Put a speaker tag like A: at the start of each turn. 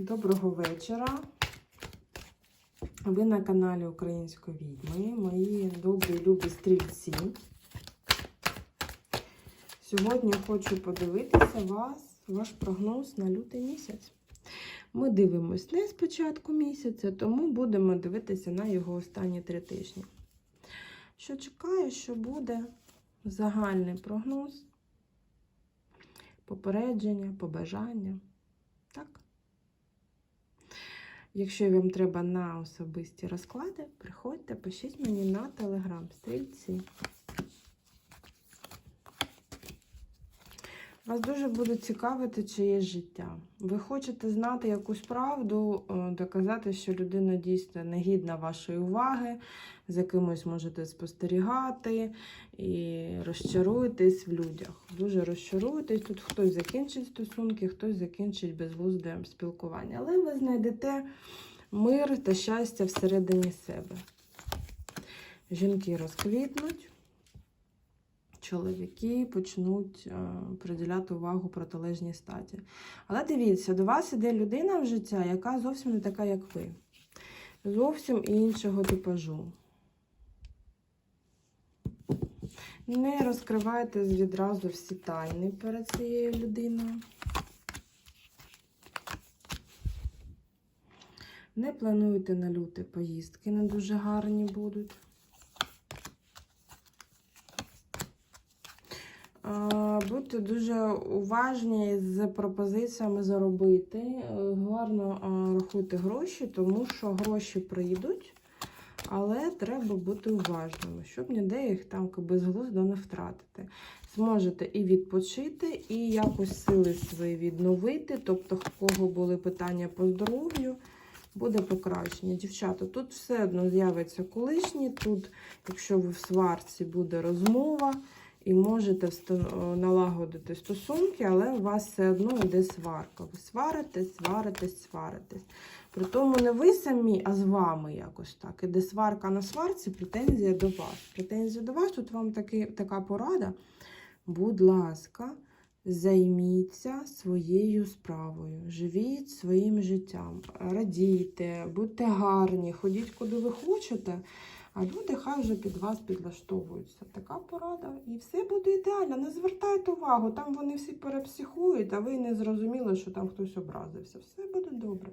A: Доброго вечора. Ви на каналі Української відьми, мої добрі любі стрільці. Сьогодні хочу подивитися вас, ваш прогноз на лютий місяць. Ми дивимось не з початку місяця, тому будемо дивитися на його останні три тижні. Що чекаю, що буде загальний прогноз, попередження, побажання. Так? Якщо вам треба на особисті розклади, приходьте, пишіть мені на телеграм стрільці. Вас дуже буде цікавити, чиє життя. Ви хочете знати якусь правду, е, доказати, що людина дійсно не гідна вашої уваги, з якимось можете спостерігати і розчаруєтесь в людях. Дуже розчаруєтесь. Тут хтось закінчить стосунки, хтось закінчить безглузде спілкування. Але ви знайдете мир та щастя всередині себе. Жінки розквітнуть чоловіки почнуть е, приділяти увагу протилежній статі. Але дивіться, до вас іде людина в життя, яка зовсім не така, як ви. Зовсім іншого типажу. Не розкривайте відразу всі тайни перед цією людиною. Не плануйте на люте поїздки, не дуже гарні будуть. Будьте дуже уважні з пропозиціями заробити. Е, Гарно а, рахуйте гроші, тому що гроші прийдуть, але треба бути уважними, щоб ніде їх там безглуздо не втратити. Зможете і відпочити, і якось сили свої відновити. Тобто, в кого були питання по здоров'ю, буде покращення. Дівчата, тут все одно з'явиться колишній. Тут, якщо ви в сварці, буде розмова і можете налагодити стосунки, але у вас все одно йде сварка. Ви сваритесь, сваритесь, сваритесь. При тому не ви самі, а з вами якось так. Іде сварка на сварці, претензія до вас. Претензія до вас, тут вам таки, така порада. Будь ласка, займіться своєю справою, живіть своїм життям, радійте, будьте гарні, ходіть куди ви хочете. А люди хай вже під вас підлаштовуються. Така порада. І все буде ідеально. Не звертайте увагу, там вони всі перепсихують, а ви не зрозуміли, що там хтось образився. Все буде добре.